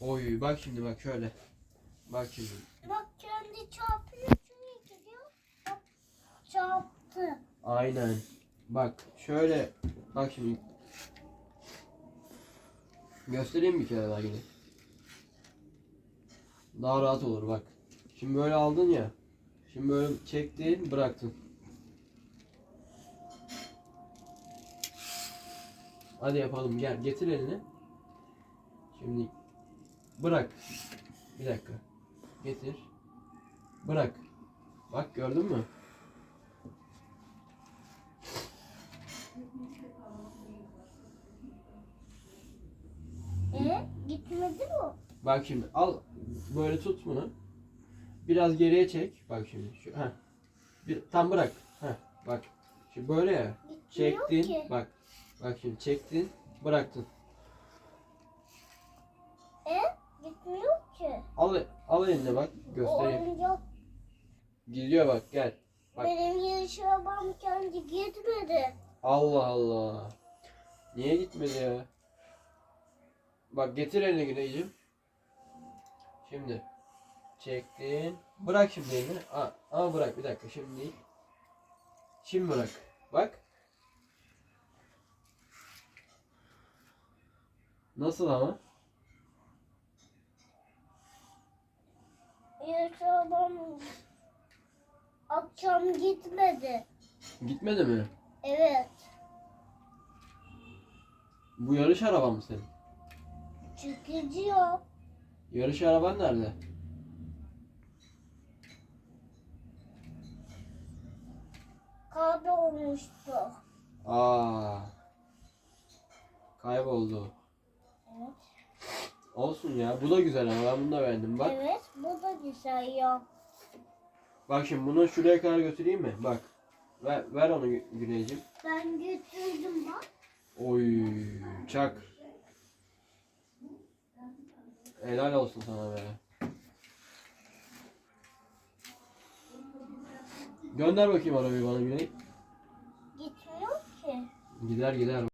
Oy bak şimdi bak şöyle. Bak şimdi. Bak kendi çarpıyor şuraya gidiyor. Bak çarptı. Aynen. Bak şöyle. Bak şimdi. Göstereyim bir kere daha yine. Daha rahat olur bak. Şimdi böyle aldın ya. Şimdi böyle çektin bıraktın. Hadi yapalım gel getir elini. Şimdi bırak. Bir dakika. Getir. Bırak. Bak gördün mü? E gitmedi mi? Bak şimdi al böyle tut bunu. Biraz geriye çek. Bak şimdi şu ha. Bir tam bırak. Ha bak. Şimdi böyle ya. Çektin. Bak. Bak şimdi çektin, bıraktın. Al al eline bak göstereyim. oyuncak Gidiyor bak gel. Bak. benim yarış arabam kendi gitmedi. Allah Allah. Niye gitmedi ya? Bak getir elini Güneyciğim. Şimdi çektin. Bırak şimdi elini. Aa, ama bırak bir dakika şimdi değil. Şimdi bırak. Bak. Nasıl ama? Yarış arabam akşam gitmedi. Gitmedi mi? Evet. Bu yarış araban mı senin? Çıkıcı yok. Yarış araban nerede? Kaybolmuştu. Aa. Kayboldu. Evet. Olsun ya. Bu da güzel ama ben bunu da beğendim. Bak. Evet bu da güzel ya. Bak şimdi bunu şuraya kadar götüreyim mi? Bak. Ver, ver onu Gü- Güneyciğim. Ben götürdüm bak. Oy. Çak. Helal olsun sana be. Gönder bakayım arabayı bana Güney. Gitmiyor ki. Gider gider.